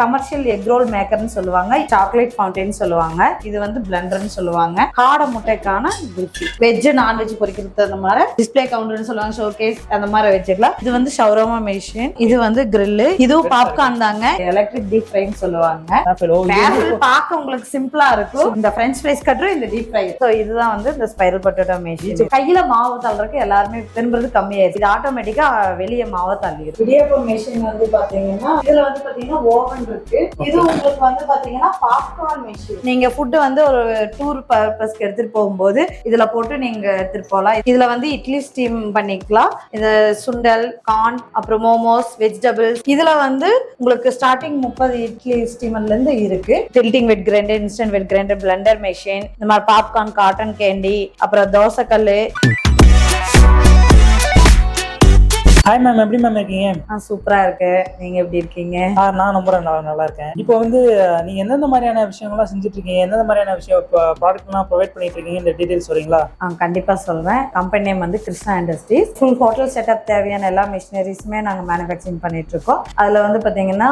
Commercial egg role மேக்கர்னு சொல்லுவாங்க chocolate fountain சொல்லுவாங்க. இது வந்து பிளண்டர்னு சொல்லுவாங்க. காடை முட்டைக்கான குல்ஃபி வெஜ் நான்வெஜ் பொறிக்கிறது அந்த மாதிரி டிஸ்ப்ளே கவுண்டர்னு சொல்லுவாங்க ஷோ கேஸ் அந்த மாதிரி வச்சுக்கலாம் இது வந்து ஷவரோமா மிஷின் இது வந்து கிரில் இதுவும் பாப்கார்ன் தாங்க. எலக்ட்ரிக் டீப் ஃப்ரைன்னு சொல்லுவாங்க. பார்க்க உங்களுக்கு சிம்பிளா இருக்கும். இந்த ஃப்ரெஞ்ச் ஃப்ரைஸ் கட்டுற இந்த டீப் ஃப்ரை ஸோ இதுதான் வந்து இந்த ஸ்பைரல் பொட்டேட்டோ மிஷின் கையில மாவு தள்ளுறதுக்கு எல்லாருமே விரும்புறது கம்மியாயிருச்சு இது ஆட்டோமேட்டிக்கா வெளியே மாவை தள்ளிடும். மிஷின் வந்து பாத்தீங்கன்னா இதுல வந்து பாத்தீங்கன்னா ஓவன் இருக்கு. இது உங்களுக்கு வந்து பாத்தீங்கன்னா பாப்கார்ன் மிஷின் நீங்க ஃபுட் வந்து ஒரு டூர் பர்பஸ்க்கு எடுத்துட்டு போகும்போது இதுல போட்டு நீங்க எடுத்துட்டு போகலாம். இதுல வந்து இட்லி ஸ்டீம் பண்ணிக்கலாம். இது சுண்டல் கார்ன் அப்புறம் மோமோஸ் வெஜிடபிள்ஸ் இதுல வந்து உங்களுக்கு ஸ்டார்டிங் முப்பது இட்லி ஸ்டீமர்ல இருந்து இருக்கு. Tilting wet grinder instant wet grinder blender machine இந்த மாதிரி பாப்கார்ன் காட்டன் கேண்டி அப்புறம் தோசைக்கல்லு. ஹாய் மேம் எப்படி மேம் இருக்கீங்க? ஆ, சூப்பரா இருக்கு நீங்க எப்படி இருக்கீங்க? ஆ, நான் ரொம்ப நல்லா நல்லா இருக்கேன். இப்போ வந்து நீங்க எந்தெந்த மாதிரியான விஷயங்கள்லாம் செஞ்சுட்டு இருக்கீங்க எந்தெந்த மாதிரியான விஷயம் ப்ராடக்ட்லாம் ப்ரொவைட் பண்ணிட்டு இருக்கீங்க இந்த டீடைல்ஸ் வரீங்களா ஆ, கண்டிப்பா சொல்றேன். கம்பெனி நேம் வந்து Krishna industries full hotel setup தேவையான எல்லா மிஷினரிஸுமே நாங்க மேனுஃபேக்சரிங் பண்ணிட்டு இருக்கோம் அதுல வந்து பாத்தீங்கன்னா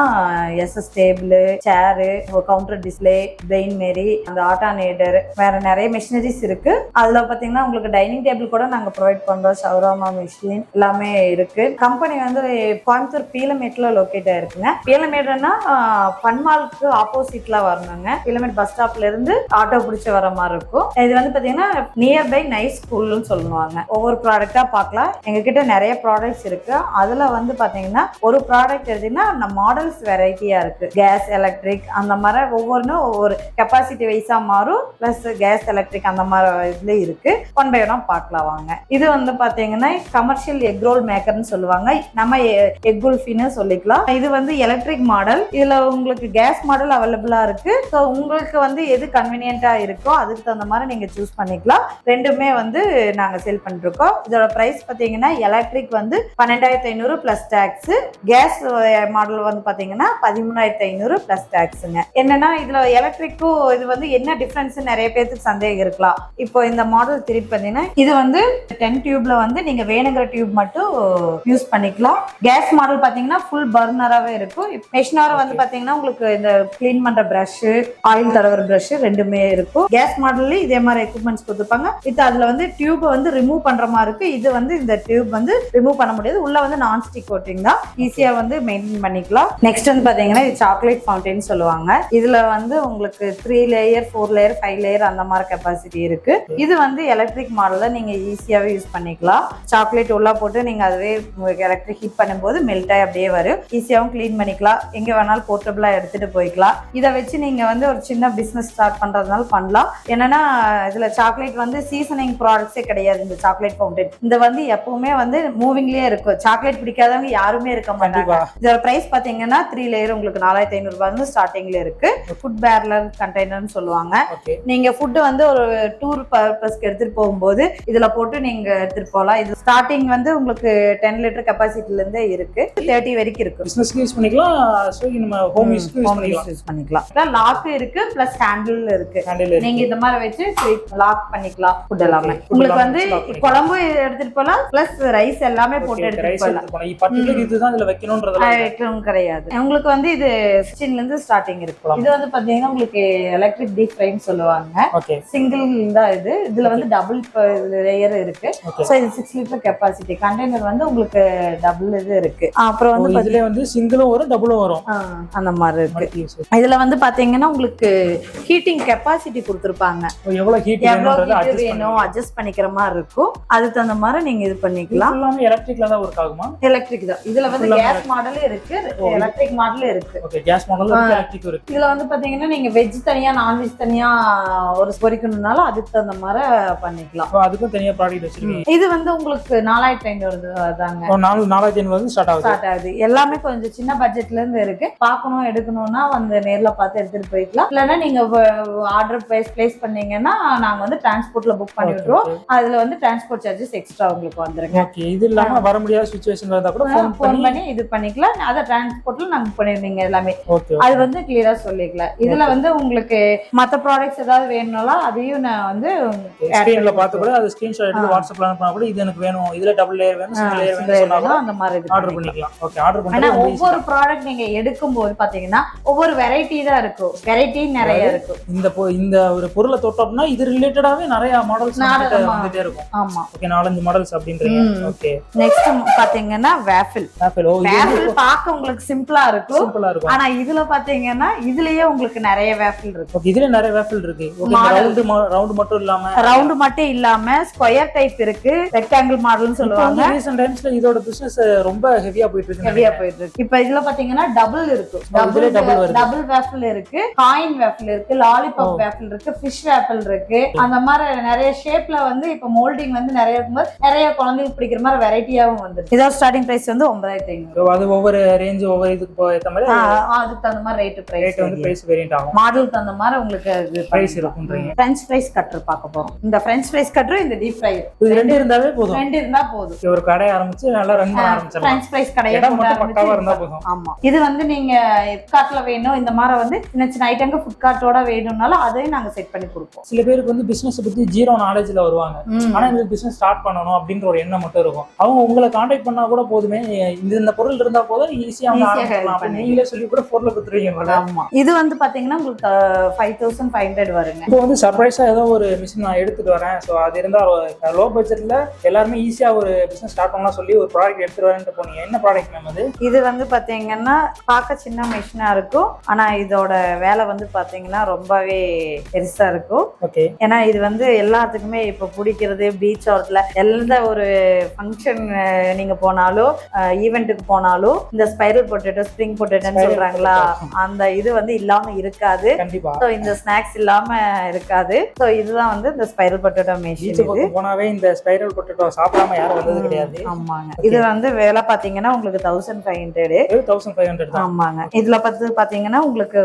SS table chair counter display bain marie அந்த ஆட்டானேடர் வேற நிறைய மிஷினரிஸ் இருக்கு. அதுல பாத்தீங்கன்னா உங்களுக்கு டைனிங் டேபிள் கூட நாங்க ப்ரொவைட் பண்றோம். ஷவராமா மிஷின் எல்லாமே இருக்கு. கம்பெனி வந்து கோயம்புத்தூர் பீலமேட்ல லொக்கேட் ஆயிருக்குங்க. பீலமேடுனா பன்மாலுக்கு ஆப்போசிட்ல வரணுங்க. பீலமேட் பஸ் ஸ்டாப்ல இருந்து ஆட்டோ பிடிச்சி வர மாதிரி இருக்கும். இது வந்து பாத்தீங்கன்னா நியர் பை நைஸ் ஸ்கூல்னு சொல்லுவாங்க. ஒவ்வொரு ப்ராடக்டா பார்க்கலாம். எங்ககிட்ட நிறைய ப்ராடக்ட்ஸ் இருக்கு. அதுல வந்து பாத்தீங்கன்னா ஒரு ப்ராடக்ட் எடுத்தீங்கன்னா நம்ம மாடல்ஸ் வெரைட்டியா இருக்கு. கேஸ் எலக்ட்ரிக் அந்த மாதிரி ஒவ்வொன்றும் ஒவ்வொரு கெப்பாசிட்டி வைஸா மாறும். பிளஸ் கேஸ் எலக்ட்ரிக் அந்த மாதிரி இதுல இருக்கு. ஒன் பை ஒன்னா பார்க்கலாம் வாங்க. இது வந்து பாத்தீங்கன்னா கமர்ஷியல் எக் ரோல் மேக்கர்னு சொல்லுவாங்க. நம்ம எக் குல்ஃபின்னு சொல்லிக்கலாம். இது வந்து எலக்ட்ரிக் மாடல் இதுல உங்களுக்கு கேஸ் மாடல் அவைலபிளா இருக்கு. ஸோ உங்களுக்கு வந்து எது கன்வீனியன்ட்டா இருக்கோ அதுக்கு தகுந்த மாதிரி நீங்க சூஸ் பண்ணிக்கலாம். ரெண்டுமே வந்து நாங்க சேல் பண்ணிருக்கோம் இதோட பிரைஸ் பாத்தீங்கன்னா எலக்ட்ரிக் வந்து பன்னெண்டாயிரத்தி ஐநூறு பிளஸ் டேக்ஸ் கேஸ் மாடல் வந்து பாத்தீங்கன்னா பதிமூணாயிரத்தி ஐநூறு பிளஸ் டேக்ஸுங்க என்னன்னா இதுல எலக்ட்ரிக்கும் இது வந்து என்ன டிஃபரன்ஸ் நிறைய பேருக்கு சந்தேகம் இருக்கலாம் இப்போ இந்த மாடல் திருப்பி பார்த்தீங்கன்னா இது வந்து டென் டியூப்ல வந்து நீங்க வேணுங்கிற டியூப் மட்டும் யூஸ் பண்ணிக்கலாம். கேஸ் மாடல் பாத்தீங்கன்னா ஃபுல் பர்னராகவே இருக்கும். மெஷினார வந்து பாத்தீங்கன்னா உங்களுக்கு இந்த க்ளீன் பண்ற ப்ரஷ் ஆயில் தடவுற ப்ரஷ் ரெண்டுமே இருக்கும். கேஸ் மாடல்ல இதே மாதிரி எக்யூப்மெண்ட்ஸ் கொடுத்துருப்பாங்க. இது அதுல வந்து டியூப் வந்து ரிமூவ் பண்ற மாதிரி இருக்கு. இது வந்து இந்த டியூப் வந்து ரிமூவ் பண்ண முடியாது. உள்ள வந்து நான் ஸ்டிக் கோட்டிங் தான் ஈஸியா வந்து மெயின்டைன் பண்ணிக்கலாம். நெக்ஸ்ட் வந்து பாத்தீங்கன்னா இது சாக்லேட் ஃபவுண்டைன் சொல்லுவாங்க. இதுல வந்து உங்களுக்கு three layer four layer five layer அந்த மாதிரி கெப்பாசிட்டி இருக்கு. இது வந்து எலக்ட்ரிக் மாடல்ல நீங்க ஈஸியாவே யூஸ் பண்ணிக்கலாம். சாக்லேட் உள்ள போட்டு நீங்க அதுவே எலக்ட்ரிக் ஹீட் பண்ணும்போது மெல்ட் ஆகி அப்படியே வரும். ஈஸியாகவும் க்ளீன் பண்ணிக்கலாம். எங்க வேணாலும் போர்ட்டபிளா எடுத்துட்டு போய்க்கலாம். இதை வச்சு நீங்க வந்து ஒரு சின்ன பிசினஸ் ஸ்டார்ட் பண்றதுனால பண்ணலாம். என்னன்னா இதுல சாக்லேட் வந்து சீசனிங் ப்ராடக்ட்ஸே கிடையாது. இந்த சாக்லேட் ஃபவுண்டைன் இந்த வந்து எப்பவுமே வந்து மூவிங்லயே இருக்கும். சாக்லேட் பிடிக்காதவங்க யாருமே இருக்க மாட்டாங்க. இதோட பிரைஸ் பாத்தீங்கன்னா த்ரீ லேயர் உங்களுக்கு நாலாயிரத்தி ஐநூறு ரூபாய் வந்து ஸ்டார்டிங்ல இருக்கு. ஃபுட் பேர்லர் கண்டெய்னர்னு சொல்லுவாங்க. நீங்க ஃபுட் வந்து ஒரு டூர் பர்பஸ்க்கு எடுத்துட்டு போகும்போது இதுல போட்டு நீங்க எடுத்துட்டு போகலாம். இது ஸ்டார்டிங் வந்து உங்களுக்கு டென் லிட்டர் கெப்பாசிட்டில இருந்தே இருக்கு. தேர்ட்டி வரைக்கும் இருக்கு. பிசினஸ்க்கு யூஸ் பண்ணிக்கலாம். ஸோ நம்ம ஹோம் யூஸ் ஹோம் யூஸ் பண்ணிக்கலாம். லாக் இருக்கு பிளஸ் ஹேண்டில் இருக்கு. நீங்க இந்த மாதிரி வச்சு லாக் பண்ணிக்கலாம். ஃபுட் எல்லாமே. உங்களுக்கு வந்து. குழம்பு எடுத்துட்டு போகலாம் பிளஸ் ரைஸ் எல்லாமே போட்டு எடுத்துட்டு போகலாம் இதுதான் இதுல வைக்கணும்ன்றதெல்லாம் இல்ல. ஐட்டம் கிடையாது. உங்களுக்கு வந்து இது சிக்ஸ்டீன்ல இருந்து ஸ்டார்டிங் இருக்கு. இது வந்து பாத்தீங்கன்னா உங்களுக்கு எலக்ட்ரிக் டீப் ஃப்ரைன்னு சொல்லுவாங்க. சிங்கிள் தான் இது. இதுல வந்து டபுள் லேயர் இருக்கு. ஸோ இது சிக்ஸ் லிட்டர் கெப்பாசிட்டி கண்டெய்னர் வந்து உங்களுக்கு டபுள் இது இருக்கு. அப்புறம் வந்து இதுல வந்து சிங்கிளும் வரும் டபுளும் வரும். அந்த மாதிரி இருக்கு. இதுல வந்து பாத்தீங்கன்னா உங்களுக்கு ஹீட்டிங் கெப்பாசிட்டி கொடுத்துருப்பாங்க. எவ்வளவு ஹீட் வேணும் அட்ஜஸ்ட் பண்ணிக்கிற மாதிரி இருக்கும். அதுக்கு தகுந்த மாதிரி நீங்க இது பண்ணிக்கலாம். எல்லாமே எலக்ட்ரிக்ல தான் ஒர்க் ஆகுமா? எலக்ட்ரிக் தான். இதுல வந்து கேஸ் மாடலும் இருக்கு. எலக்ட்ரிக் மாடலும் இருக்கு. ஓகே கேஸ் மாடல் எலக்ட்ரிக் இருக்கு. இதுல வந்து பாத்தீங்கன்னா நீங்க வெஜ் தனியா நான்வெஜ் தனியா ஒரு பொரிக்கணும்னாலும் அதுக்கு தகுந்த மாதிரி பண்ணிக்கலாம். அதுக்கும் தனியா ப்ராடக்ட் வச்சிருக்கீங்க. இது வந்து உங்களுக்கு நாலாயிரத்தி ஐநூறு தாங்க. இப்போ நாலு நாலாயிரத்தி ஐநூறு ஸ்டார்ட் ஆகுது. ஸ்டார்ட் ஆகுது. எல்லாமே கொஞ்சம் சின்ன பட்ஜெட்ல இருந்து இருக்கு. பார்க்கணும் எடுக்கணும்னா வந்து நேர்ல பார்த்து எடுத்துட்டு போய்க்கலாம். இல்லைன்னா நீங்க ஆர்டர் பிளேஸ் பிளேஸ் பண்ணீங்கன்னா நாங்க வந்து டிரான்ஸ்போர்ட்ல புக் பண்ணி விட்டுருவோம் அதுல வந்து டிரான்ஸ்போர்ட் சார்ஜஸ் எக்ஸ்ட்ரா உங்களுக்கு வந்துருங்க. ஓகே இது இல்லாம வர முடியாத சுச்சுவேஷன் இருந்தா கூட ஃபோன் பண்ணி இது பண்ணிக்கலாம். அதை டிரான்ஸ்போர்ட்ல நாங்க பண்ணிருந்தீங்க எல்லாமே. அது வந்து கிளியரா சொல்லிக்கலாம். இதுல வந்து உங்களுக்கு மத்த ப்ராடக்ட்ஸ் ஏதாவது வேணும்னாலும் அதையும் நான் வந்து ஸ்கிரீன்ல பார்த்து கூட அது ஸ்கிரீன்ஷாட் எடுத்து வாட்ஸ்அப்ல அனுப்பினா கூட இது எனக்கு வேணும். இதுல டபுள் லேயர் வேணும் சிங்கிள் லேயர் வேணும்னு சொன்னா கூட அந்த மாதிரி இது ஆர்டர் பண்ணிக்கலாம். ஓகே ஆர்டர் ஆனா பண்ணி ஒவ்வொரு ப்ராடக்ட் நீங்க எடுக்கும் போது பாத்தீங்கன்னா ஒவ்வொரு வெரைட்டி தான் இருக்கும் வெரைட்டி நிறைய இருக்கும் இந்த இந்த ஒரு பொருளை தொட்டோம்னா இது ரிலேட்டடாவே நிறைய மாடல்ஸ். வந்துட்டே இருக்கும். ஆமா. ஓகே நாலஞ்சு மாடல்ஸ் அப்படின்றீங்க. ஓகே நெக்ஸ்ட் பாத்தீங்கன்னா வேஃபில் ஓ இது வேஃபில் பார்க்க உங்களுக்கு சிம்பிளா இருக்கும். சிம்பிளா இருக்கும். ஆனா இதுல பாத்தீங்கன்னா இதுலயே உங்களுக்கு நிறைய வேஃபில் இருக்கும் ஓகே இதுல நிறைய வேப்பிள் இருக்கு. ஓகே. ரவுண்டு ரவுண்டு மட்டும் இல்லாம ரவுண்ட் மட்டும் இல்லாம ஸ்கொயர் டைப் இருக்கு. ரெக்டாங்கிள் மாடல்னு சொல்லுவாங்க. ரீசெண்ட் டைம்ஸ்ல இதோட பிசினஸ் ரொம்ப ஹெவியா போயிட்டு இருக்கு ஹெவியா போயிட்டு இருக்கு. இப்ப இதுல பாத்தீங்கன்னா டபுள் இருக்கு. வருது. டபுள் வேஃபில் இருக்கு. காயின் வேஃபில் இருக்கு. Lollipop oh. வேஃபில் இருக்கு. ஃபிஷ் வேஃபில் இருக்கு. அந்த மாதிரி நிறைய ஷேப்ல வந்து இப்ப மோல்டிங் வந்து நிறைய இருக்கும்போது நிறைய குழந்தைங்களுக்கு பிடிக்கிற மாதிரி வெரைட்டியாவும் வந்து இதோட ஸ்டார்டிங் பிரைஸ் வந்து ஒன்பதாயிரத்தி ஐநூறு. அது ஒவ்வொரு ரேஞ்ச் ஒவ்வொரு இதுக்கு ஏத்த மாதிரி அதுக்கு தகுந்த மாதிரி ரேட் ரேட் பிரைஸ் வந்து பிரைஸ் வேரியன்ட் ஆகும். மாடலுக்கு தகுந்த மாதிரி உங்களுக்கு பிரைஸ் இருக்குன்றீங்க ஃப்ரெஞ்ச் ஃப்ரைஸ் கட்டர் பார்க்க போறோம். இந்த ஃப்ரெஞ்ச் ஃப்ரைஸ் கட்டர் இந்த டீப் ஃப்ரை இது ரெண்டு இருந்தாவே போதும். ரெண்டு இருந்தா போதும். ஒரு கடை ஆரம்பிச்சு நல்லா ரன் பண்ண ஆரம்பிச்சிடலாம். ஃப்ரைஸ் கடையை இடம் மட்டும் பக்காவா இருந்தா ஆரம்பிச்சு போதும். ஆமா. இது வந்து நீங்க ஃபிளிப்கார்ட்ல வேணும் இந்த மாதிரி வந்து சின்ன சின்ன ஐட்டங்க ஃபிளிப்கார்ட்டோட வேணும்னாலும் அதையும் நாங்க செட் பண்ணி கொடுப்போம். சில பேருக்கு வந்து பிசினஸ் பத்தி ஜீரோ நாலேஜ்ல வருவாங்க. ஆனா இந்த பிசினஸ் ஸ்டார்ட் பண்ணணும் அப்படின்ற ஒரு எண்ணம் மட்டும் இருக்கும். அவங்க உங்களை காண்டாக்ட் பண்ணா கூட போதுமே. இந்த இந்த பொருள் இருந்தா போதும் ஈஸியா அவங்க நீங்களே சொல்லி கூட பொருளை கொடுத்துருவீங்க இது வந்து பாத்தீங்கன்னா உங்களுக்கு ஃபைவ் தௌசண்ட் ஃபைவ் ஹண்ட்ரட் வருங்க. இப்போ வந்து சர்ப்ரைஸா ஏதோ ஒரு மிஷின் நான் எடுத்துட்டு வரேன். ஸோ அது இருந்தா லோ பட்ஜெட்ல எல்லாருமே ஈஸியா ஒரு பிசினஸ் ஸ்டார்ட் பண்ணலாம் சொல்லி ஒரு ப்ராடக்ட் எடுத்துட்டு வரேன்ட்டு போனீங்க. என்ன ப்ராடக்ட் மேம் அது? இது வந்து பாத்தீங்கன்னா பார்க்க சின்ன மிஷினா இருக்கும். ஆனா இதோட வேலை வந்து பாத்தீங்கன்னா ரொம்பவே பெருசா இருக்கும். ஓகே ஏன்னா இது வந்து எல்லாத்துக்குமே இப்போ பிடிக்கிறது பீச் ஓரத்தில் எந்த ஒரு ஃபங்க்ஷன் நீங்க போனாலும் ஈவெண்ட்டுக்கு போனாலும் இந்த ஸ்பைரல் பொட்டேட்டோ ஸ்ப்ரிங் பொட்டேட்டோன்னு சொல்றாங்களா. அந்த இது வந்து இல்லாம இருக்காது. ஸோ இந்த ஸ்நாக்ஸ் இல்லாம இருக்காது. ஸோ இதுதான் வந்து இந்த ஸ்பைரல் பொட்டேட்டோ மிஷின் போனாவே இந்த ஸ்பைரல் பொட்டேட்டோ சாப்பிடாம யாரும் வந்தது கிடையாது. ஆமாங்க இது வந்து வேலை பாத்தீங்கன்னா உங்களுக்கு thousand five hundred thousand five hundred ஆமாங்க. இதுல பார்த்து பாத்தீங்கன்னா உங்களுக்கு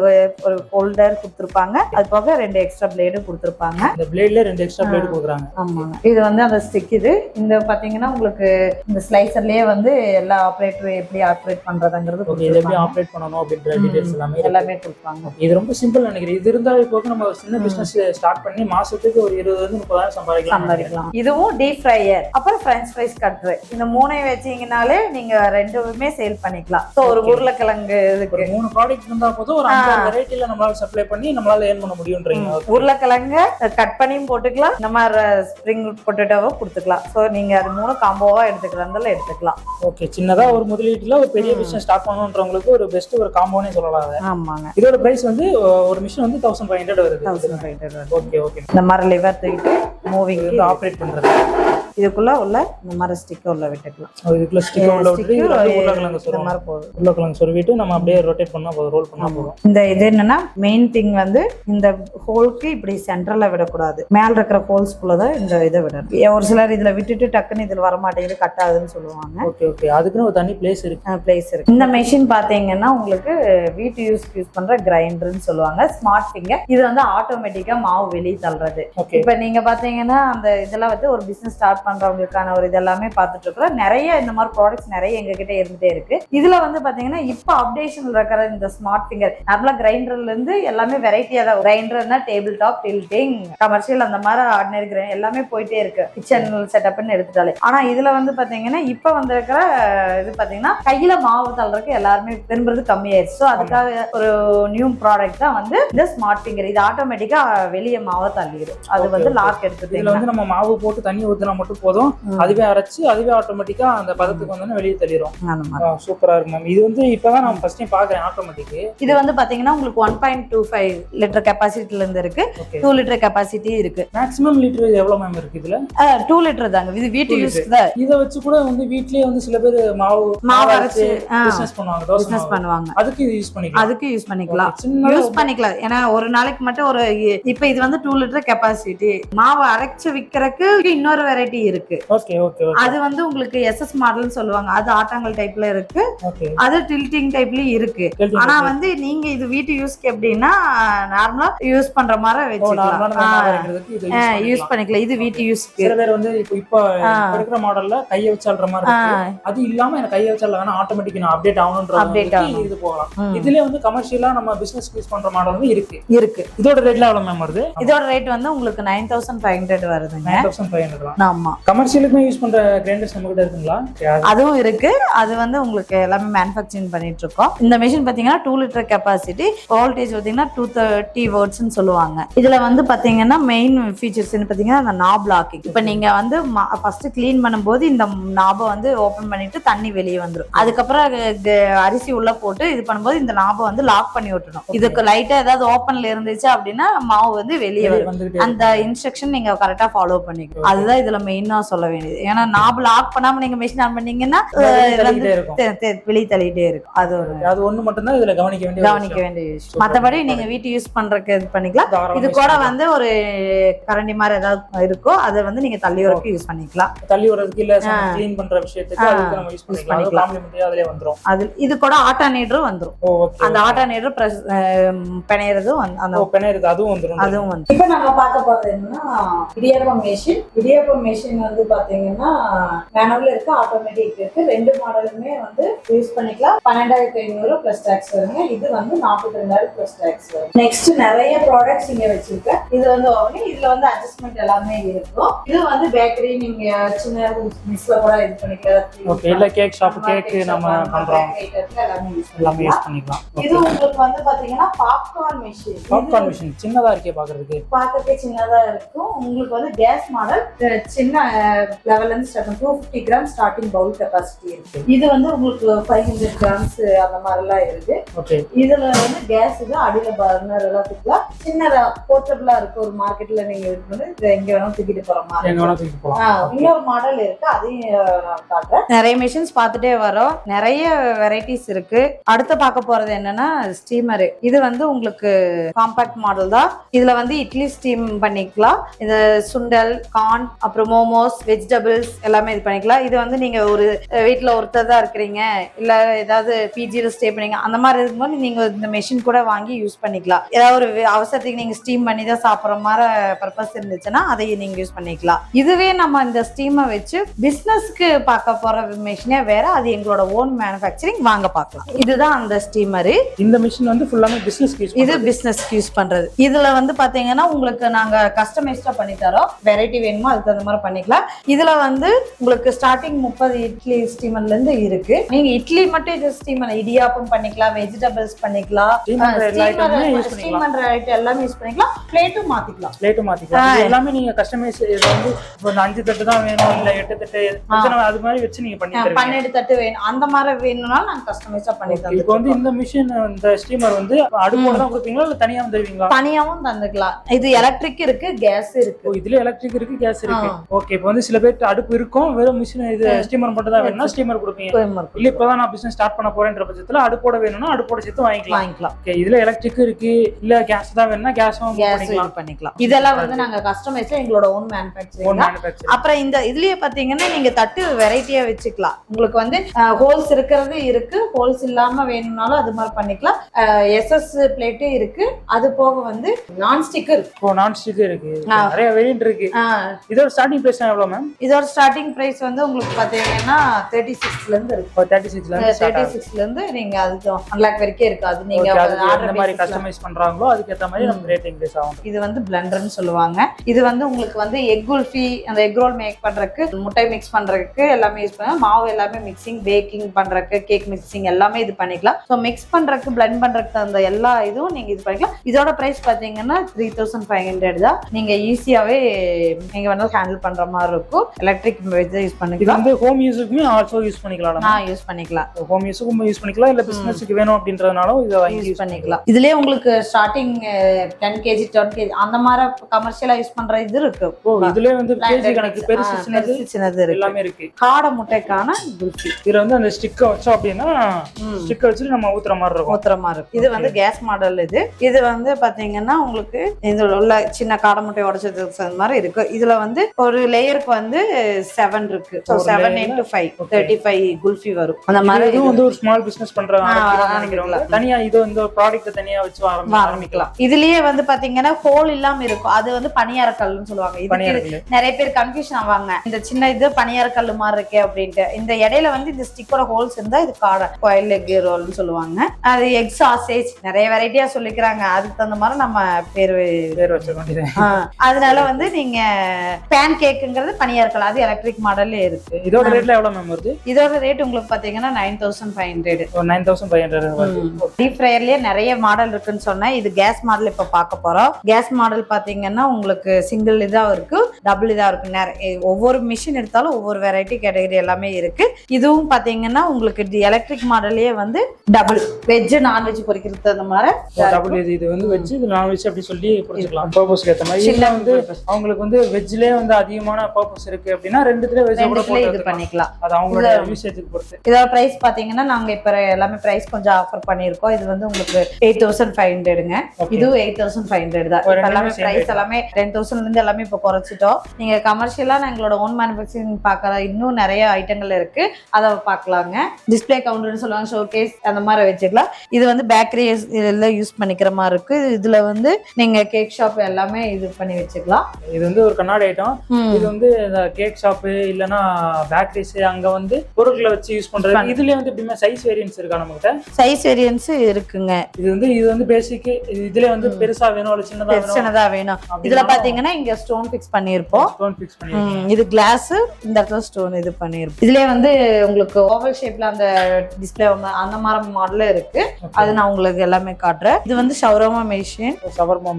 ஒரு ஹோல்டர் கொடுத்துருப்பாங்க. அது போக ரெண்டு எக்ஸ்ட்ரா பிளேடும் கொடுத்துருப்பாங்க. இந்த பிளேட்ல ரெண்டு எக்ஸ்ட்ரா பிளேட் கொடுக்குறாங்க. ஆமாங்க. இது வந்து அந்த ஸ்டிக் இது. இந்த பாத்தீங்கன்னா உங்களுக்கு இந்த ஸ்லைசர்லயே வந்து எல்லா ஆப்ரேட்டர் எப்படி ஆப்ரேட் பண்றதுங்கிறது எப்படி. ஆப்ரேட் பண்ணணும் அப்படின்ற டீடைல்ஸ் எல்லாமே. எல்லாமே கொடுப்பாங்க. இது ரொம்ப சிம்பிள் நினைக்கிறேன். இது இருந்தாவே போக நம்ம சின்ன பிசினஸ் ஸ்டார்ட் பண்ணி மாசத்துக்கு ஒரு இருபது முப்பதாயிரம் சம்பாதிக்கலாம். சம்பாதிக்கலாம். இதுவும் டீப் ஃப்ரையர் அப்புறம் ஃப்ரெஞ்ச் ஃப்ரைஸ் கட்ரு இந்த மூணையும் வச்சீங்கனாலே நீங்க ரெண்டுமே சேல் பண்ணிக்கலாம். ஸோ ஒரு. உருளைக்கிழங்கு ஒரு இதுக்கு மூணு ப்ராடக்ட் இருந்தா போதும் ஒரு அஞ்சு வெரைட்டில நம்மளால சப்ளை பண்ணி நம்மளால ஏர்ன் பண்ண முடியும்ன்றீங்க. உருளைக்கிழங்க கட் பண்ணியும் போட்டுக்கலாம். இந்த மாதிரி ஸ்ப்ரிங் பொட்டேட்டோவை கொடுத்துக்கலாம். ஸோ நீங்க அது மூணு காம்போவா எடுத்துக்கிறதால எடுத்துக்கலாம். ஓகே சின்னதா ஒரு முதலீட்டுல ஒரு பெரிய பிசினஸ் ஸ்டார்ட் பண்ணணுன்றவங்களுக்கு ஒரு பெஸ்ட் ஒரு காம்போனே சொல்லலாம். ஆமாங்க. இதோட பிரைஸ் வந்து ஒரு மிஷின் வந்து தௌசண்ட் ஃபைவ் ஹண்ட்ரட் வருது. Thousand five hundred okay okay இந்த மாதிரி லிவர் தூக்கிட்டு மூவிங் ஆப்ரேட் பண்றது. இதுக்குள்ள உள்ள இந்த மாதிரி ஸ்டிக் உள்ள விட்டுக்கலாம். இதுக்குள்ள ஸ்டிக் உள்ள விட்டு உருளைக்கிழங்கு இந்த மாதிரி போதும். உருளைக்கிழங்கு சொருவிட்டு நம்ம அப்படியே ரொட்டேட் பண்ணா போதும் ரோல் பண்ணா போதும். இந்த இது என்னன்னா மெயின் திங் வந்து இந்த ஹோல்க்கு இப்படி சென்டர்ல விடக்கூடாது. மேல இருக்கிற ஹோல்ஸ்குள்ள தான் இந்த இதை விடணும். ஒரு சிலர் இதுல விட்டுட்டு டக்குன்னு இதுல வர மாட்டேங்குது கட் ஆகுதுன்னு சொல்லுவாங்க. Okay okay. அதுக்குன்னு ஒரு தனி பிளேஸ் இருக்கு. பிளேஸ் இருக்கு. இந்த மெஷின் பாத்தீங்கன்னா உங்களுக்கு வீட்டு யூஸ் யூஸ் பண்ற கிரைண்டர்னு சொல்லுவாங்க. ஸ்மார்ட் ஃபிங்கர் இது வந்து ஆட்டோமேட்டிக்கா மாவு வெளியே தள்ளுறது. இப்ப நீங்க பாத்தீங்கன்னா அந்த இதெல்லாம் வந்து ஒரு பிசினஸ் ஸ்டார்ட் பண்றவங்களுக்கான ஒரு இதெல்லாமே பார்த்துட்டு இருக்கிறோம் நிறைய இந்த மாதிரி ப்ராடக்ட்ஸ் நிறைய எங்க கிட்ட இருந்துட்டே இருக்கு. இதுல வந்து பாத்தீங்கன்னா இப்போ அப்டேஷன் இருக்கிற இந்த ஸ்மார்ட் ஃபிங்கர் நார்மலா கிரைண்டர்ல இருந்து எல்லாமே வெரைட்டியா தான் கிரைண்டர்னா டேபிள் டாப் டில்டிங் கமர்ஷியல் அந்த மாதிரி ஆர்டினரி கிரைண்டர் எல்லாமே போயிட்டே இருக்கு. கிச்சன் செட்டப்னு எடுத்துட்டாலே. ஆனா இதுல வந்து பாத்தீங்கன்னா இப்ப வந்திருக்கிற இது பாத்தீங்கன்னா கையில மாவு தள்ளுறதுக்கு எல்லாருமே விரும்புறது கம்மியாயிருச்சு ஸோ அதுக்காக ஒரு நியூ ப்ராடக்ட் தான் வந்து இந்த ஸ்மார்ட் ஃபிங்கர் இது ஆட்டோமேட்டிக்கா வெளியே மாவை தள்ளிடும் அது வந்து. லாக் இதுல எடுத்துட்டீங்கன்னா. வந்து நம்ம மாவு போட்டு தண்ணி ஊத்தினா மட்டும் போதும். ம். அதுவே அரைச்சு அதுவே ஆட்டோமேட்டிக்கா அந்த பதத்துக்கு வந்து வெளியே மாதிரி. சூப்பரா இருக்கு மேம் இது வந்து இப்பதான் நான் ஃபர்ஸ்ட் டைம் பாக்குறேன் ஆட்டோமேட்டிக் இது வந்து பாத்தீங்கன்னா உங்களுக்கு one point two five litre கெப்பாசிட்டில இருந்து இருக்கு. டூ லிட்டர் கெப்பாசிட்டி இருக்கு. மேக்ஸிமம் லிட்டர் எவ்வளவு மேம் இருக்கு இதுல? டூ லிட்டர் தாங்க. இது வீட்டு யூஸ். தான். இத வச்சு கூட வந்து வீட்லயே வந்து சில பேர் மாவு மாவு அரைச்சு பிசினஸ் பண்ணுவாங்க பிசினஸ். பண்ணுவாங்க. அதுக்கு இது யூஸ் பண்ணிக்கலாம். அதுக்கு யூஸ் பண்ணிக்கலாம். யூஸ் பண்ணிக்கலாம். ஏன்னா ஒரு நாளைக்கு மட்டும் ஒரு இப்ப இது வந்து டூ லிட்டர் கெப்பாசிட்டி மாவு அரைச்சு விக்கிறதுக்கு இன்னொரு வெரைட்டி இருக்கு. அது வந்து உங்களுக்கு எஸ்எஸ் மாடல்னு சொல்லுவாங்க. அது ஆட்டாங்கல் டைப்ல இருக்கு. அது டில்டிங் டைப்லயும் இருக்கு. ஆனா வந்து நீங்க இது வீட்டு யூஸ்க்கு எப்படின்னா நார்மலா யூஸ் பண்ற மாதிரி வச்சுக்கலாம். யூஸ் பண்ணிக்கலாம். இது வீட்டு யூஸ்க்கு சில பேர் வந்து இப்போ இருக்கிற மாடல்ல கைய வச்சு அல்ற மாதிரி அது இல்லாம எனக்கு கைய வச்சு வேணா ஆட்டோமேட்டிக் நான் அப்டேட் ஆகணும்ன்ற ஆகணும். இது போகலாம். இதுலயே வந்து கமர்ஷியலா நம்ம பிசினஸ் யூஸ் பண்ற மாடல் இருக்கு. இருக்கு. இதோட ரேட்ல எவ்வளவு மேம் வருது? இதோட ரேட் வந்து உங்களுக்கு நைன் தௌசண்ட் ஃபைவ் ஹண்ட்ரட் வருதுங்க. நைன் தௌசண்ட் ஃபைவ் ஹண்ட்ரட் ஆமா. ஆமா. கமர்ஷியலுக்குமே யூஸ் பண்ற கிரைண்டர்ஸ் நம்ம கிட்ட இருக்குங்களா அதுவும் இருக்கு. அது வந்து உங்களுக்கு எல்லாமே மேனுஃபேக்சரிங் பண்ணிட்டு இருக்கோம். இந்த மிஷின் பாத்தீங்கன்னா டூ லிட்டர் கெப்பாசிட்டி வோல்டேஜ் பாத்தீங்கன்னா டூ தேர்ட்டி வேர்ட்ஸ்னு சொல்லுவாங்க. இதுல வந்து பாத்தீங்கன்னா மெயின் ஃபீச்சர்ஸ் பாத்தீங்கன்னா அந்த நாப் லாக்கிங் இப்போ நீங்க வந்து ஃபர்ஸ்ட் க்ளீன் பண்ணும்போது இந்த நாபை வந்து ஓபன் பண்ணிட்டு தண்ணி வெளியே வந்துடும் அதுக்கப்புறம் அரிசி உள்ள போட்டு இது பண்ணும்போது இந்த நாபை வந்து லாக் பண்ணி விட்டுடும் இதுக்கு லைட்டா ஏதாவது ஓப்பன்ல இருந்துச்சு அப்படின்னா மாவு வந்து வெளியே வரும் அந்த இன்ஸ்ட்ரக்ஷன் நீங்க கரெக்டா ஃபாலோ பண்ணிக்கணும். அதுதான் இதுல மெயினா சொல்ல வேண்டியது. ஏன்னா நாப் லாக் பண்ணாம நீங்க மிஷின் ஆன் பண்ணீங்கன்னா வெளிய வெளிய தள்ளிட்டே இருக்கும். அது ஒரு அது ஒண்ணு மட்டும் தான் இதுல கவனிக்க வேண்டிய கவனிக்க விஷயம். வேண்டிய விஷயம். மத்தபடி நீங்க வீட்டு யூஸ் பண்றதுக்கு இது பண்ணிக்கலாம். இது கூட. வந்து ஒரு கரண்டி மாதிரி ஏதாவது இருக்கோ அதை வந்து நீங்க தள்ளி வரைக்கும் யூஸ் பண்ணிக்கலாம். தள்ளி வர்றதுக்கு இல்ல க்ளீன் பண்ற விஷயத்துக்கு நம்ம யூஸ் பண்ணிக்கலாம். அது பண்ணிக்கலாம். காம்ப்ளிமெண்டரியா அதுலயே வந்துரும். அது இது கூட ஆட்டா நீடரும் வந்துரும். ஓ ஓகே அந்த ஆட்டா நீடர் பிரஸ் பிணையறதும் அந்த பெனருக்கு அதுவும் வந்துரும். அதுவும் வந்து இப்போ நம்ம பார்க்க போறது என்னன்னா இடியாப்பம் மெஷின் இடியாப்பம் மெஷின் வந்து பாத்தீங்கன்னா மேனுவல் இருக்கு ஆட்டோமேட்டிக் இருக்கு. ரெண்டு மாடலுமே வந்து யூஸ் பண்ணிக்கலாம். பன்னெண்டாயிரத்தி ஐநூறு பிளஸ் டேக்ஸ் வருங்க. இது வந்து நாற்பத்தி ரெண்டாயிரம் பிளஸ் டேக்ஸ் வரும் நெக்ஸ்ட் நிறைய ப்ராடக்ட்ஸ் இங்க வச்சிருக்கேன். இது வந்து ஓவனி இதுல வந்து அட்ஜஸ்ட்மெண்ட் எல்லாமே இருக்கும். இது வந்து பேக்கரி நீங்க சின்ன மிஸ்ல கூட இது பண்ணிக்கலாம். ஓகே இல்ல கேக் ஷாப் கேக் நம்ம பண்றோம். எல்லாமே யூஸ் பண்ணிக்கலாம். இது உங்களுக்கு வந்து பாத்தீங்கன்னா பாப்கார்ன் மிஷின் பாப்கார்ன் மிஷின் சின்னதா இருக்கே பாக்குறதுக்கு. பார்க்கறதுக்கே சின்னதா இருக்கும். உங்களுக்கு வந்து கேஸ் மாடல் சின்ன லெவல்ல இருந்து start two fifty gram starting bowl capacity இருக்கு. இது வந்து உங்களுக்கு ஃபைவ் ஹண்ட்ரட் கிராம்ஸ் அந்த மாதிரிலாம் இருக்கு. ஓகே இதுல வந்து கேஸ் இது அடியில பர்னர் எல்லாம் தூக்கலாம் சின்னதா போர்ட்டபிளா இருக்கு ஒரு மார்க்கெட்ல நீங்க இது வந்து இதை எங்க வேணாலும் தூக்கிட்டு போற மாதிரி இன்னொரு மாடல் இருக்கு. அதையும் நான் காட்டுறேன் நிறைய மிஷின்ஸ் பார்த்துட்டே வரோம். நிறைய வெரைட்டிஸ் இருக்கு. அடுத்து பார்க்க போறது என்னன்னா ஸ்டீமரு இது வந்து உங்களுக்கு காம்பாக்ட் மாடல் தான். இதுல வந்து இட்லி ஸ்டீம் பண்ணிக்கலாம். இது சுண்டல் கார்ன் அப்புறம் மோமோஸ் வெஜிடபிள்ஸ் எல்லாமே இது பண்ணிக்கலாம். இது வந்து நீங்க ஒரு வீட்ல ஒருத்தர் தான் இருக்கிறீங்க. இல்ல ஏதாவது பிஜியில் ஸ்டே பண்ணீங்க. அந்த மாதிரி இருக்கும்போது நீங்க இந்த மெஷின் கூட வாங்கி யூஸ் பண்ணிக்கலாம். ஏதாவது ஒரு அவசரத்துக்கு நீங்க ஸ்டீம் பண்ணி தான் சாப்பிட்ற மாதிரி பர்பஸ் இருந்துச்சுன்னா அதை நீங்க யூஸ் பண்ணிக்கலாம். இதுவே நம்ம இந்த ஸ்டீமை வச்சு பிசினஸ்க்கு பார்க்க போற மிஷினே வேற அது எங்களோட ஓன் மேனுஃபேக்சரிங் வாங்க பார்க்கலாம். இதுதான் அந்த ஸ்டீமரு இந்த மிஷின் வந்து ஃபுல்லாமே பிசினஸ் இது பிசினஸ்க்கு யூஸ் பண்றது. இதுல வந்து பாத்தீங்கன்னா உங்களுக்கு நாங்க கஸ்டமைஸ்டா பண்ணி தரோம். வெரைட்டி வேணுமோ அதுக்கு தகுந்த மாதிரி பண்ணிக்கலாம் இதுல வந்து உங்களுக்கு ஸ்டார்டிங் முப்பது இட்லி ஸ்டீமர்ல இருந்து இருக்கு. நீங்க இட்லி மட்டும் இது ஸ்டீமர் இடியாப்பம் பண்ணிக்கலாம் வெஜிடபிள்ஸ் பண்ணிக்கலாம் ஸ்டீம் பண்ணிக்கலாம். ஐட்டம் எல்லாமே யூஸ் பண்ணிக்கலாம். பிளேட்டும் மாத்திக்கலாம். பிளேட்டு மாத்திக்கலாம். ஆ. இது எல்லாமே நீங்க கஸ்டமைஸ் இது வந்து இப்போ அஞ்சு தட்டு தான் வேணும் இல்ல எட்டு தட்டு அது மாதிரி வச்சு நீங்க பண்ணி தருவீங்க. பன்னெண்டு தட்டு வேணும் அந்த மாதிரி வேணும்னாலும் நாங்க கஸ்டமைஸா பண்ணி இப்போ வந்து இந்த மிஷின் இந்த ஸ்டீமர் வந்து அடுப்போட தான் கொடுப்பீங்களா இல்ல தனியா தருவீங்களா? தனியாவும் தந்துக்கலாம். இது எலக்ட்ரிக் இருக்கு கேஸ் இருக்கு. இதுல எலக்ட்ரிக் இருக்கு கேஸ் இருக்கு. ஓகே இப்போ வந்து சில பேருக்கு அடுப்பு இருக்கும் வெறும் மிஷின் இது ஸ்டீமர் மட்டும் தான் வேணும்னா ஸ்டீமர் கொடுப்பீங்க. இல்ல இப்பதான் நான் பிசினஸ் ஸ்டார்ட் பண்ண போறேன்ற பட்சத்துல அடுப்போட வேணும்னா அடுப்போட சேர்த்து வாங்கிக்கலாம். வாங்கிக்கலாம். ஓகே இதுல எலக்ட்ரிக் இருக்கு இல்ல கேஸ் தான் வேணும்னா கேஸும் கேஸ் பண்ணிக்கலாம். பண்ணிக்கலாம். இதெல்லாம் வந்து நாங்க கஸ்டமைஸ்ல எங்களோட ஓன் மேனுஃபேக்சரிங் மேனுஃபேக்சர் அப்புறம் இந்த இதுலயே பாத்தீங்கன்னா நீங்க தட்டு வெரைட்டியா வச்சுக்கலாம். உங்களுக்கு வந்து ஹோல்ஸ் இருக்கிறது இருக்கு. ஹோல்ஸ் இல்லாம வேணும்னாலும் அது மாதிரி பண்ணிக்கலாம். எஸ்எஸ் பிளேட்டு இருக்கு. அது போக வந்து நான்ஸ்டிக் இருக்கு. இப்போ நான் ஸ்டிக் இருக்கு. நிறைய வேரியன்ட் இருக்கு. இதோட ஸ்டார்டிங் பிரைஸ் எவ்வளவு மேம் இதோட ஸ்டார்டிங் பிரைஸ் வந்து உங்களுக்கு பாத்தீங்கன்னா தேர்ட்டி சிக்ஸ்ல இருந்து இருக்கு. இப்போ தேர்ட்டி சிக்ஸ்ல இருந்து ஸ்டார்ட் தேர்ட்டி ஆகுது. சிக்ஸ்ல இருந்து நீங்க அதுக்கு ஒன் லேக் வரைக்கும் இருக்கு அது நீங்க Okay, அதுக்கு எந்த ஆர்டர் மாதிரி கஸ்டமைஸ் பண்றாங்களோ அதுக்கு ஏத்த மாதிரி நமக்கு ரேட் இன்க்ரீஸ் ஆகும். இது வந்து பிளண்டர்னு சொல்லுவாங்க. இது வந்து உங்களுக்கு வந்து எக் குல்ஃபி அந்த எக் ரோல் மேக் பண்றதுக்கு முட்டை மிக்ஸ் பண்றதுக்கு எல்லாமே யூஸ் பண்ணுவாங்க மாவு எல்லாமே மிக்சிங் பேக்கிங் பண்றதுக்கு கேக் மிக்சிங் எல்லாமே இது பண்ணிக்கலாம். ஸோ மிக்ஸ் பண்றதுக்கு பிளெண்ட் பண்றதுக்கு அந்த எல்லா இதுவும் நீங்க இது பண்ணிக்கலாம். இதோட பிரைஸ் பாத்தீங்கன்னா த்ரீ தௌசண்ட் ஃபைவ் ஹண்ட்ரட் தான். நீங்க ஈஸியாவே நீங்க வேணாலும் ஹேண்டில் பண்ற மாதிரி இருக்கும். எலக்ட்ரிக் யூஸ் இது பண்ணிக்கலாம். வந்து ஹோம் யூஸுக்குமே ஆல்சோ யூஸ் பண்ணிக்கலாம் நம்ம. நான் யூஸ் பண்ணிக்கலாம். ஹோம் யூஸுக்கும் யூஸ் பண்ணிக்கலாம். இல்ல பிசினஸ்க்கு வேணும் அப்படின்றதுனாலும் இதை வாங்கி யூஸ் பண்ணிக்கலாம். இதுலயே உங்களுக்கு starting ten KG twelve KG அந்த மாதிரி கமர்ஷியலா யூஸ் பண்ற இது இருக்கு. ஓ இதுலயே வந்து கேஜி கணக்கு. பெருசு சின்னது சின்னது எல்லாமே இருக்கு. காடை முட்டைக்கான குல்ஃபி. இதுல வந்து அந்த ஸ்டிக்கை வச்சோம் அப்படின்னா ஸ்டிக்கை வச்சுட்டு நம்ம ஊத்துற மாதிரி இருக்கும். ஊத்துறமா இருக்கு இது வந்து கேஸ் மாடல் இது. இது வந்து பாத்தீங்கன்னா உங்களுக்கு இதுல உள்ள சின்ன காடை முட்டை உடைச்சது அந்த மாதிரி இருக்கு. இதுல வந்து ஒரு லேயருக்கு வந்து செவன் இருக்கு. ஒரு seven layer into five. Thirty five kulfi வரும். அந்த மாதிரி இதுவும் வந்து ஒரு ஸ்மால் பிசினஸ் பண்றாங்க. தனியா இது வந்து ஒரு ப்ராடக்ட் தனியா வச்சு ஆரம்பி- ஆரம்பிக்கலாம். இதுலயே வந்து பாத்தீங்கன்னா ஹோல் இல்லாம இருக்கும். அது வந்து பனியார கல்லுன்னு சொல்லுவாங்க பணியாரங்கள் நிறைய பேர் கன்ஃபியூஷன் ஆவாங்க. இந்த சின்ன இது பனியார கல்லு மாதிரி இருக்கே அப்படின்ட்டு. இந்த இடையில வந்து இந்த ஸ்டிக்கோட ஹோல்ஸ் இருந்தா இது காடை கோயில் எக் ரோல்னு சொல்லுவாங்க. அது எக் சாசேஜ் நிறைய வெரைட்டியா சொல்லிக்கிறாங்க. அதுக்கு தகுந்த மாதிரி நம்ம பேர் பேர் வச்சிருக்க வேண்டியது ஆ, அதனால வந்து நீங்க பேன் கேக் கேக்குங்கிறது பனியாற்கல் அது எலக்ட்ரிக் மாடல்ல இருக்கு. இதோட ரேட்ல எவ்வளவு மேம் வருது? இதோட ரேட் உங்களுக்கு பாத்தீங்கன்னா நைன் தௌசண்ட் ஃபைவ் ஹண்ட்ரட் ஒரு nine thousand five hundred deep ஃப்ரையர்லயே நிறைய மாடல் இருக்குன்னு சொன்னேன் இது கேஸ் மாடல் இப்ப பார்க்க போறோம். கேஸ் மாடல் பாத்தீங்கன்னா உங்களுக்கு சிங்கிள் இதா இருக்கு டபுள் இதா இருக்கு. நிறைய ஒவ்வொரு மிஷின் எடுத்தாலும் ஒவ்வொரு வெரைட்டி கேட்டகரி எல்லாமே இருக்கு. இதுவும் பாத்தீங்கன்னா உங்களுக்கு எலக்ட்ரிக் மாடல்லயே வந்து டபுள் வெஜ் நான்வெஜ் பொரிக்கிறது அந்த மாதிரி டபுள் இது இது வந்து வெஜ் இது நான் வெஜ் அப்படி சொல்லி புரிஞ்சுக்கலாம் பர்பஸ்க்கு ஏற்ற மாதிரி. இதுல வந்து. அவங்களுக்கு வந்து வெஜ்லயே வந்து அதிகமான பர்பஸ் இருக்கு அப்படின்னா ரெண்டுத்துல கூட போட்டு இது. பண்ணிக்கலாம். அது அவங்களோட யூசேஜுக்கு பொறுத்து. இதோட பிரைஸ் பாத்தீங்கன்னா நாங்க இப்ப எல்லாமே பிரைஸ் கொஞ்சம் ஆஃபர் பண்ணிருக்கோம் இது வந்து உங்களுக்கு எயிட் தௌசண்ட் ஃபைவ் ஹண்ட்ரடுங்க. இதுவும் எயிட் தௌசண்ட் ஃபைவ் ஹண்ட்ரட் தான். எல்லாமே பிரைஸ். எல்லாமே டென் தௌசண்ட்ல இருந்து எல்லாமே இப்போ குறைச்சிட்டோம். நீங்க கமர்ஷியலா எங்களோட ஓன் மேனுஃபேக்சரிங் பார்க்கற இன்னும் நிறைய ஐட்டங்கள் இருக்கு. அதை பார்க்கலாங்க. டிஸ்ப்ளே கவுண்டர்னு சொல்லுவாங்க ஷோ கேஸ் அந்த மாதிரி வச்சுக்கலாம். இது வந்து பேக்கரி இதெல்லாம் யூஸ் பண்ணிக்கிற மாதிரி இருக்கு. இதுல வந்து நீங்க கேக் ஷாப் எல்லாமே இது பண்ணி வச்சுக்கலாம். இது வந்து ஒரு கண்ணாடி ஐட்டம் இது வந்து கேக் ஷாப்பு இல்லைன்னா பேக்கரிஸ் அங்க வந்து பொருட்களை வச்சு யூஸ் பண்றது. இதுலயே வந்து எப்படின்னா சைஸ் வேரியன்ஸ் இருக்கா நம்ம கிட்ட சைஸ் வேரியன்ஸ் இருக்குங்க. இது வந்து இது வந்து பேசிக் இதுல வந்து பெருசா வேணும் இல்ல சின்னதா வேணும்? சின்னதா வேணும். இதுல பாத்தீங்கன்னா இங்க ஸ்டோன் ஃபிக்ஸ் பண்ணியிருப்போம். ஸ்டோன் ஃபிக்ஸ் பண்ணி இது கிளாஸ் இந்த இடத்துல ஸ்டோன் இது பண்ணிருப்போம் இதுலயே வந்து உங்களுக்கு ஓவல் ஷேப்ல அந்த டிஸ்பிளே அந்த மாதிரி மாடல இருக்கு. அது நான் உங்களுக்கு எல்லாமே காட்டுறேன். இது வந்து ஷவரோமா மிஷின் சவர்மா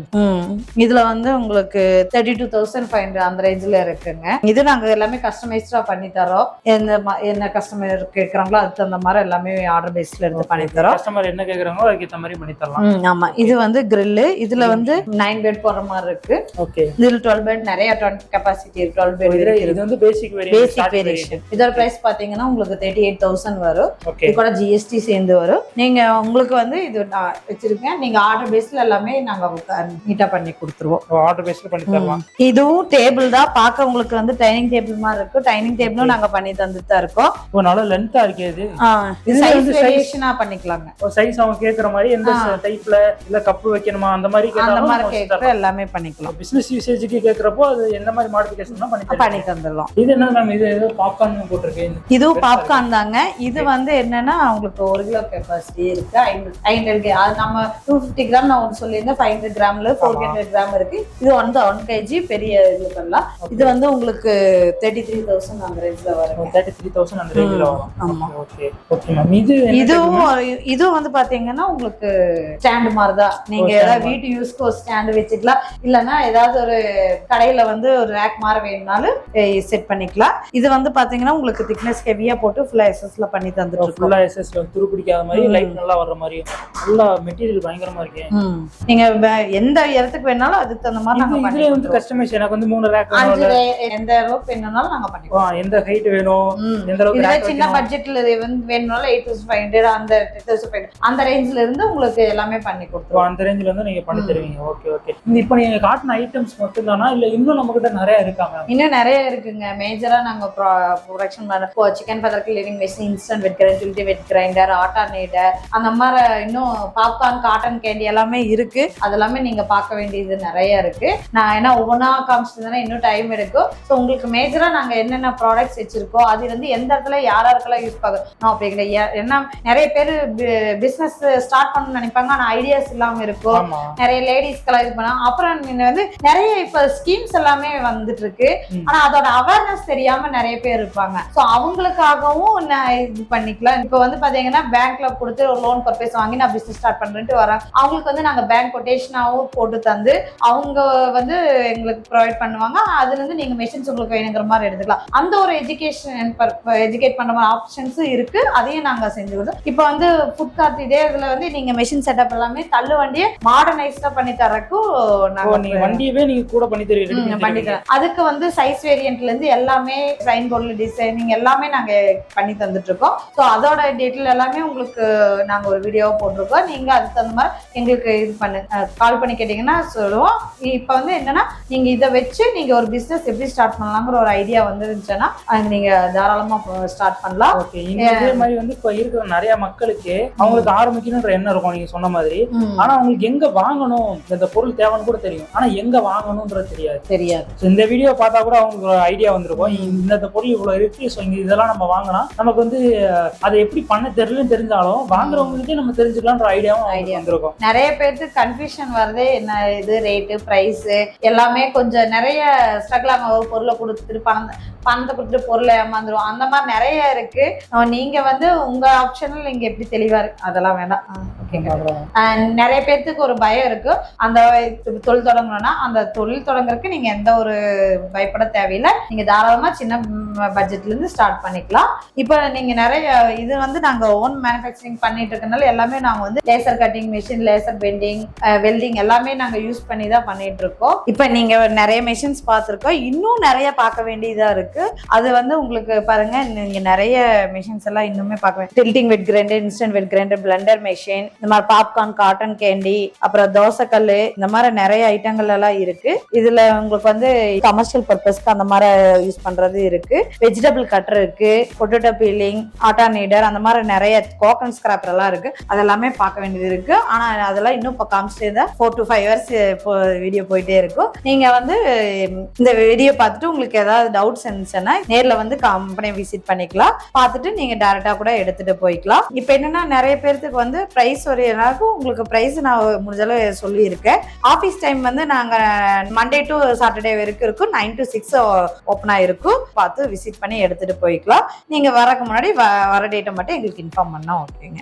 இதுல வந்து உங்களுக்கு thirty two thousand five hundred அந்த ரேஞ்சில் இருக்குங்க. இது நாங்க எல்லாமே கஸ்டமைஸ்டா பண்ணி தரோம். எந்த என்ன கஸ்டமர் கேட்கறாங்களோ அதுக்கு தகுந்த மாதிரி எல்லாமே ஆர்டர் பேஸ்ல இருந்து பண்ணி தரோம். கஸ்டமர் என்ன கேக்குறாங்களோ அதுக்கு ஏத்த மாதிரி பண்ணி தரலாம். ஆமா. இது வந்து கிரில் இதுல வந்து நைன் பெட் போடுற மாதிரி இருக்கு. ஓகே இதுல டுவெல் பெட் நிறைய கெப்பாசிட்டி டுவெல் பெட் இருக்கு. இது வந்து பேசிக் பேசிக் வேரியேஷன் இதோட பிரைஸ் பாத்தீங்கன்னா உங்களுக்கு தேர்ட்டி எயிட் தௌசண்ட் வரும் இது கூட ஜிஎஸ்டி சேர்ந்து வரும். நீங்க உங்களுக்கு வந்து இது நான் வச்சிருக்கேன் நீங்க ஆர்டர் பேஸ்ல எல்லாமே நாங்க நீட்டா பண்ணி கொடுத்துருவோம். ஆர்டர் பேஸ்ல பண்ணி தரலாம். இதுவும் டேபிள் தான். பார்க்க உங்களுக்கு வந்து டைனிங் டேபிள் மாதிரி இருக்கு டைனிங் டேபிளும் நாங்க பண்ணி தந்துட்டு தான் இருக்கோம். ஒரு நல்ல லென்த்தா இருக்கு இது. இது இதுல சைஸ் வேரியேஷனா பண்ணிக்கலாங்க. ஒரு சைஸ் அவங்க கேக்குற மாதிரி எந்த டைப்ல இல்ல கப்பு வைக்கணுமா அந்த மாதிரி அந்த மாதிரி கேட்குற எல்லாமே பண்ணிக்கலாம். பிசினஸ் யூசேஜுக்கு கேக்குறப்போ அது எந்த மாதிரி மாடிஃபிகேஷன் பண்ணி. பண்ணி தந்துடலாம். இது என்ன மேம் இது ஏதோ பாப்கார்ன் போட்டிருக்கு. இதுவும் பாப்கார்ன் தாங்க. இது வந்து என்னன்னா உங்களுக்கு ஒரு கிலோ கெப்பாசிட்டி இருக்கு. ஐநூறு ஐநூறு அது நம்ம டூ ஃபிஃப்டி கிராம் நான் ஒன்று சொல்லியிருந்தேன். ஃபைவ் ஹண்ட்ரட் கிராம்ல ஃபோர் ஹண்ட்ரட் கிராம் இருக்கு. இது வந்து ஒன் கேஜி பெரிய இது பண்ணலாம். இது வந்து உங்களுக்கு தேர்ட்டி த்ரீ தௌசண்ட் அந்த ரேஞ்சில் வருங்க தேர்ட்டி த்ரீ தௌசண்ட் அந்த ரேஞ்சில் வரும். ஆமா. ஓகே ஓகே மேம் இது இதுவும் இதுவும் வந்து பாத்தீங்கன்னா உங்களுக்கு ஸ்டாண்ட் மாதிரி தான் நீங்க stand ஏதாவது வீட்டு யூஸ்க்கு ஒரு ஸ்டாண்ட் வச்சுக்கலாம். இல்லைன்னா ஏதாவது ஒரு கடையில வந்து ஒரு ரேக் மாதிரி வேணும்னாலும் செட் பண்ணிக்கலாம். இது வந்து பாத்தீங்கன்னா உங்களுக்கு திக்னஸ் ஹெவியா போட்டு ஃபுல்லா எஸ்எஸ்ல பண்ணி தந்துட்டு இருக்கோம். ஃபுல்லா எஸ்எஸ்ல துரு பிடிக்காத மாதிரி லைட் நல்லா வர்ற மாதிரி. நல்லா மெட்டீரியல் பயங்கரமா இருக்கு. ம். நீங்க வே- எந்த இடத்துக்கு வேணாலும் அதுக்கு தகுந்த மாதிரி இது வந்து. கஸ்டமைஸ் எனக்கு வந்து மூணு ரேக் எந்த அளவுக்கு வேணும்னாலும் நாங்க பண்ணி கொடுப்போம். எந்த ஹைட் வேணும். எந்த அளவுக்கு சின்ன. பட்ஜெட்ல வந்து வேணும்னாலும் எயிட் தௌசண்ட் ஃபைவ் ஹண்ட்ரட் அந்த தௌசண்ட் ஃபைவ் அந்த ரேஞ்ச்ல இருந்து உங்களுக்கு எல்லாமே பண்ணி கொடுத்துருவோம். அந்த ரேஞ்சில வந்து நீங்க பண்ணி தருவீங்க. Okay okay. இந்த இப்போ நீங்க காட்டின ஐட்டம்ஸ் மட்டும் தானா? இல்ல இன்னும் நம்ம கிட்ட நிறைய இருக்கா மேம் இன்னும் நிறைய இருக்குங்க. மேஜரா நாங்க ப்ரொடக்ஷன் பண்ண chicken feather cleaning machine instant wet grinder ஜுல்டி wet grinder atta kneader அந்த மாதிரி இன்னும் பாப்கார்ன் காட்டன் கேண்டி எல்லாமே இருக்கு. அதெல்லாமே நீங்க பார்க்க வேண்டியது நிறைய இருக்கு. நான் ஏன்னா ஒவ்வொன்றா காமிச்சிருந்தேன்னா இன்னும் டைம் எடுக்கும் ஸோ உங்களுக்கு மேஜரா நாங்க என்னென்ன ப்ராடக்ட்ஸ் வச்சிருக்கோம் அது வந்து எந்த இடத்துல யார் யாருக்கெல்லாம் யூஸ் பார்க்கணும் அப்படிங்கிற ஏ- ஏன்னா நிறைய பேர் பிசினஸ் ஸ்டார்ட் பண்ணணும்னு நினைப்பாங்க. ஆனா ஐடியாஸ் இல்லாம இருக்கும் நிறைய லேடிஸ்க்கெல்லாம் இது பண்ணாங்க அப்புறம் வந்து நிறைய இப்ப ஸ்கீம்ஸ் எல்லாமே வந்துட்டு இருக்கு ம். ஆனா அதோட அவேர்னஸ் தெரியாம நிறைய பேர் இருப்பாங்க. சோ அவங்களுக்காகவும் நான் இது பண்ணிக்கலாம். இப்ப வந்து பாத்தீங்கன்னா பேங்க்ல கொடுத்து ஒரு லோன் பர்பஸ் வாங்கி நான் பிசினஸ் ஸ்டார்ட் பண்றேன்ட்டு வரேன். அவங்களுக்கு வந்து நாங்க பேங்க் கொட்டேஷனாவும் போட்டு தந்து அவங்க வந்து எங்களுக்கு ப்ரொவைட் பண்ணுவாங்க. அதுல இருந்து நீங்க மெஷின்ஸ் உங்களுக்கு வேணுங்கிற மாதிரி எடுத்துக்கலாம். அந்த ஒரு எஜுகேஷன் எஜுகேட் பண்ற மாதிரி ஆப்ஷன்ஸும் இருக்கு. அதையும் நாங்க செஞ்சு கொடுத்தோம். இப்போ வந்து ஃபுட் கார்ட் இதே இதுல வந்து நீங்க மெஷின் செட்டப் எல்லாமே தள்ளு வண்டியை மாடர்னைஸ்டா பண்ணி தரக்கும் நாங்க வண்டியவே நீங்க கூட பண்ணி தருவீங்க பண்ணி. தரேன். அதுக்கு வந்து சைஸ் வேரியன்ட்ல இருந்து எல்லாமே சைன் போர்டில் டிசைனிங் எல்லாமே நாங்க பண்ணி தந்துட்டு இருக்கோம். ஸோ அதோட டீட்டெயில் எல்லாமே உங்களுக்கு நாங்க ஒரு வீடியோவா போட்டிருக்கோம். நீங்க அதுக்கு தகுந்த மாதிரி எங்களுக்கு இது பண்ணு கால் பண்ணி கேட்டீங்கன்னா சொல்லுவோம். இப்போ வந்து என்னன்னா நீங்க இதை வச்சு நீங்க ஒரு பிசினஸ் எப்படி ஸ்டார்ட் பண்ணலாங்கிற ஒரு ஐடியா வந்துருந்துச்சுன்னா நீங்க தாராளமா ஸ்டார்ட் பண்ணலாம். ஓகே இதே மாதிரி வந்து இப்ப இருக்கிற நிறைய மக்களுக்கு அவங்களுக்கு ஆரம்பிக்கணும்ன்ற எண்ணம் இருக்கும் நீங்க சொன்ன மாதிரி. ஆனா அவங்களுக்கு எங்க வாங்கணும்? இந்த பொருள் தேவைன்னு கூட தெரியும். ஆனா எங்க வாங்கணும்ன்றது தெரியாது. தெரியாது. இந்த வீடியோ பார்த்தா கூட அவங்களுக்கு ஒரு ஐடியா வந்திருக்கும். இந்த பொருள் இவ்வளவு இருக்கு ஸோ இங்க இதெல்லாம் நம்ம வாங்கினா நமக்கு வந்து அதை எப்படி பண்ண தெரியலன்னு தெரிஞ்சாலும் வாங்குறவங்களுக்கே நம்ம தெரிஞ்சுக்கலாம்ன்ற ஐடியாவும். அவங்களுக்கு வந்திருக்கும். நிறைய பேருக்கு கன்ஃபியூஷன் வருது என்ன இது ரேட்டு ப்ரைஸ் எல்லாமே கொஞ்சம் நிறைய ஸ்ட்ரகிள் ஏமாந்துடலாங்க ஒரு பொருளை கொடுத்துட்டு பணம் பணத்தை கொடுத்துட்டு பொருளை ஏமாந்துரும் அந்த மாதிரி நிறைய இருக்கு. நீங்க வந்து உங்க ஆப்ஷனில் நீங்க எப்படி தெளிவா இருக்கு அதெல்லாம் வேண்டாம். நிறைய பேர்த்துக்கு ஒரு பயம் இருக்கு. அந்த தொழில் தொடங்கணும்னா அந்த தொழில் தொடங்குறதுக்கு நீங்க எந்த ஒரு பயப்பட தேவையில்லை. நீங்க தாராளமா சின்ன பட்ஜெட்ல இருந்து ஸ்டார்ட் பண்ணிக்கலாம். இப்போ நீங்க நிறைய இது வந்து நாங்க ஓன் மேனுஃபேக்சரிங் பண்ணிட்டு இருக்கனால எல்லாமே நாங்க வந்து laser cutting machine laser bending welding எல்லாமே நாங்க யூஸ் பண்ணி தான் பண்ணிட்டு இருக்கோம். இப்போ நீங்க நிறைய மிஷின்ஸ் பார்த்துருக்கோம். இன்னும் நிறைய பார்க்க வேண்டியதாக இருக்கு. அது வந்து உங்களுக்கு பாருங்க நீங்கள் நிறைய மிஷின்ஸ் எல்லாம் இன்னுமே பார்க்க வேண்டிய tilting wet grinder instant wet grinder blender machine இந்த மாதிரி பாப்கார்ன் காட்டன் கேண்டி அப்புறம் தோசைக்கல் இந்த மாதிரி நிறைய ஐட்டங்கள் எல்லாம் இருக்கு. இதுல உங்களுக்கு வந்து கமர்ஷியல் பர்பஸ்க்கு அந்த மாதிரி யூஸ் பண்றது இருக்கு. வெஜிடபிள் கட்டர் இருக்கு பொட்டேட்டோ பீலிங் ஆட்டா நீடர் அந்த மாதிரி நிறைய கோக்கன் ஸ்கிராப்பர் எல்லாம் இருக்கு. அதெல்லாமே பார்க்க வேண்டியது இருக்கு. ஆனா அதெல்லாம் இன்னும் இப்போ காமிச்சிட்டே தான் four to five hours video போயிட்டே இருக்கும். நீங்க வந்து இந்த வீடியோ பார்த்துட்டு உங்களுக்கு ஏதாவது டவுட்ஸ் இருந்துச்சுன்னா நேரில் வந்து கம்பெனியை விசிட் பண்ணிக்கலாம். பார்த்துட்டு நீங்கள் டேரெக்டாக கூட எடுத்துகிட்டு போய்க்கலாம். இப்போ என்னன்னா நிறைய பேர்த்துக்கு வந்து ப்ரைஸ் ஒரு எல்லாருக்கும் உங்களுக்கு ப்ரைஸ் நான் முடிஞ்சளவு சொல்லியிருக்கேன். ஆஃபீஸ் டைம் வந்து நாங்கள் மண்டே டு சாட்டர்டே வரைக்கும் இருக்கும். நைன் டு சிக்ஸ் ஓப்பன் இருக்கும் பார்த்து விசிட் பண்ணி எடுத்துகிட்டு போய்க்கலாம். நீங்கள் வரக்கு முன்னாடி வ- வர டேட்டை மட்டும் எங்களுக்கு இன்ஃபார்ம் பண்ணால் ஓகேங்க